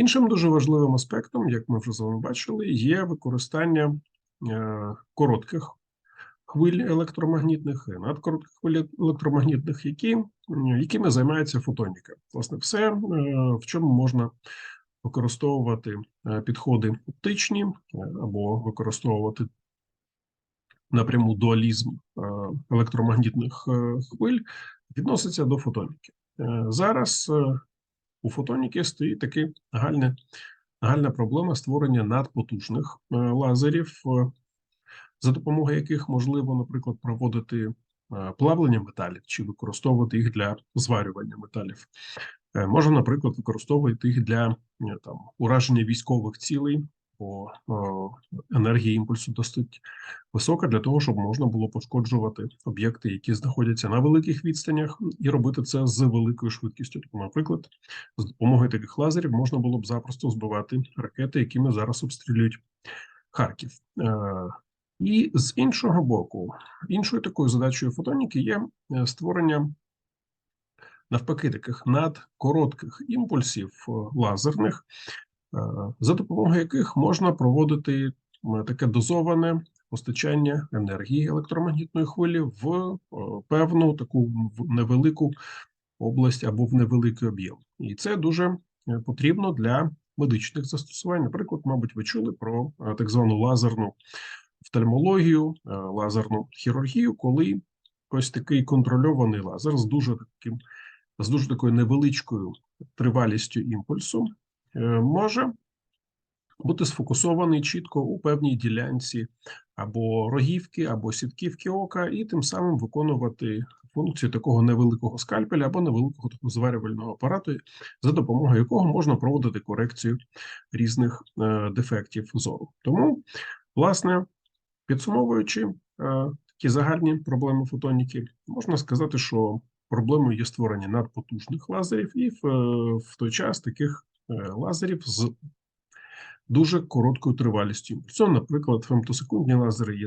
Іншим дуже важливим аспектом, як ми вже з вами бачили, є використання е, коротких хвиль електромагнітних і надкоротких хвиль електромагнітних, які, якими займається фотоніка. Власне, все, е, в чому можна використовувати е, підходи оптичні або використовувати напряму дуалізм електромагнітних хвиль, відноситься до фотоніки. Зараз у фотоніки стоїть таки нагальне, нагальна проблема створення надпотужних е, лазерів, е, за допомогою яких можливо, наприклад, проводити е, плавлення металів чи використовувати їх для зварювання металів. Можна, наприклад, використовувати їх для там ураження військових цілей, бо е, енергія імпульсу досить висока для того, щоб можна було пошкоджувати об'єкти, які знаходяться на великих відстанях, і робити це з великою швидкістю. Тобто, наприклад, з допомогою таких лазерів можна було б запросто збивати ракети, якими зараз обстрілюють Харків. Е, І з іншого боку, іншою такою задачею фотоніки є е, створення навпаки таких надкоротких імпульсів е, лазерних, за допомогою яких можна проводити таке дозоване постачання енергії електромагнітної хвилі в е, певну таку невелику область або в невеликий об'єм. І це дуже е, потрібно для медичних застосувань. Наприклад, мабуть, ви чули про е, так звану лазерну офтальмологію, лазерну хірургію, коли ось такий контрольований лазер з дуже таким з дуже такою невеличкою тривалістю імпульсу може бути сфокусований чітко у певній ділянці або рогівки, або сітківки ока, і тим самим виконувати функцію такого невеликого скальпеля або невеликого такого зварювального апарату, за допомогою якого можна проводити корекцію різних е, дефектів зору. Тому, власне, підсумовуючи е, такі загальні проблеми фотоніки, можна сказати, що проблемою є створення надпотужних лазерів, і в, е, в той час таких лазерів з дуже короткою тривалістю. Це, наприклад, фемтосекундні лазери є